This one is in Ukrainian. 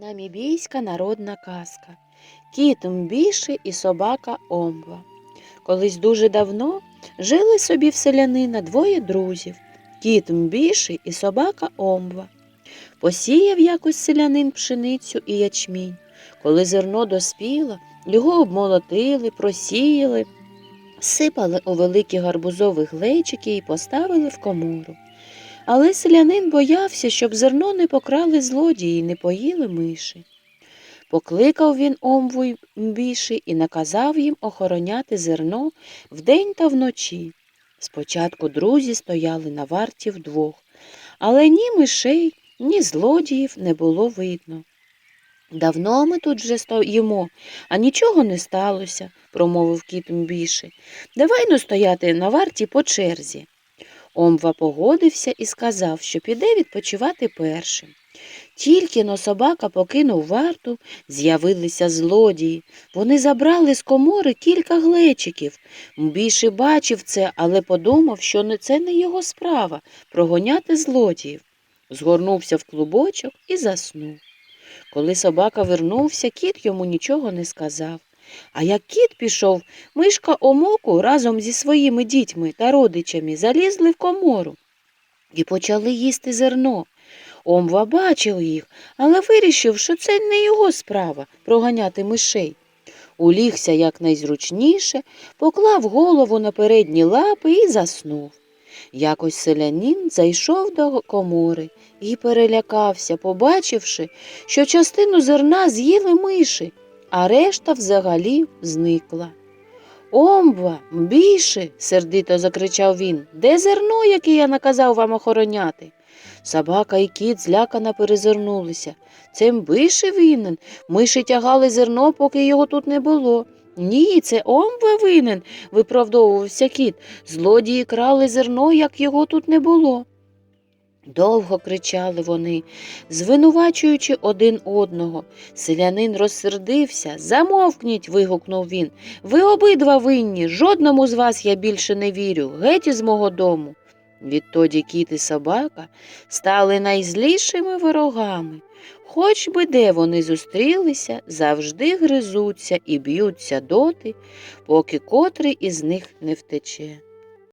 Намібійська народна казка Кіт Мбіші і собака Омва. Колись дуже давно жили собі в селянина двоє друзів кіт Мбіші і собака Омва. Посіяв якось селянин пшеницю і ячмінь. Коли зерно доспіло, його обмолотили, просіяли, сипали у великі гарбузові глечики і поставили в комору. Але селянин боявся, щоб зерно не покрали злодії і не поїли миші. Покликав він омву Мбіші і наказав їм охороняти зерно вдень та вночі. Спочатку друзі стояли на варті вдвох, але ні мишей, ні злодіїв не було видно. Давно ми тут вже стоїмо, а нічого не сталося, промовив кіт Мбіші. Давай ну стояти на варті по черзі. Омва погодився і сказав, що піде відпочивати першим. Тільки но собака покинув варту, з'явилися злодії. Вони забрали з комори кілька глечиків. Мбіші бачив це, але подумав, що це не його справа прогоняти злодіїв. Згорнувся в клубочок і заснув. Коли собака вернувся, кіт йому нічого не сказав. А як кіт пішов, мишка омоку разом зі своїми дітьми та родичами залізли в комору і почали їсти зерно. Омва бачив їх, але вирішив, що це не його справа проганяти мишей. Улігся якнайзручніше, поклав голову на передні лапи і заснув. Якось селянин зайшов до комори і перелякався, побачивши, що частину зерна з'їли миші, а решта взагалі зникла. Омба, більше, сердито закричав він, де зерно, яке я наказав вам охороняти? Собака і кіт злякано перезирнулися. Це мбиші винен. Миші тягали зерно, поки його тут не було. Ні, це омба винен, виправдовувався кіт. Злодії крали зерно, як його тут не було. Довго кричали вони, звинувачуючи один одного. Селянин розсердився. Замовкніть. вигукнув він. Ви обидва винні. Жодному з вас я більше не вірю. Геть із мого дому. Відтоді кіт і собака стали найзлішими ворогами. Хоч би де вони зустрілися, завжди гризуться і б'ються доти, поки котрий із них не втече.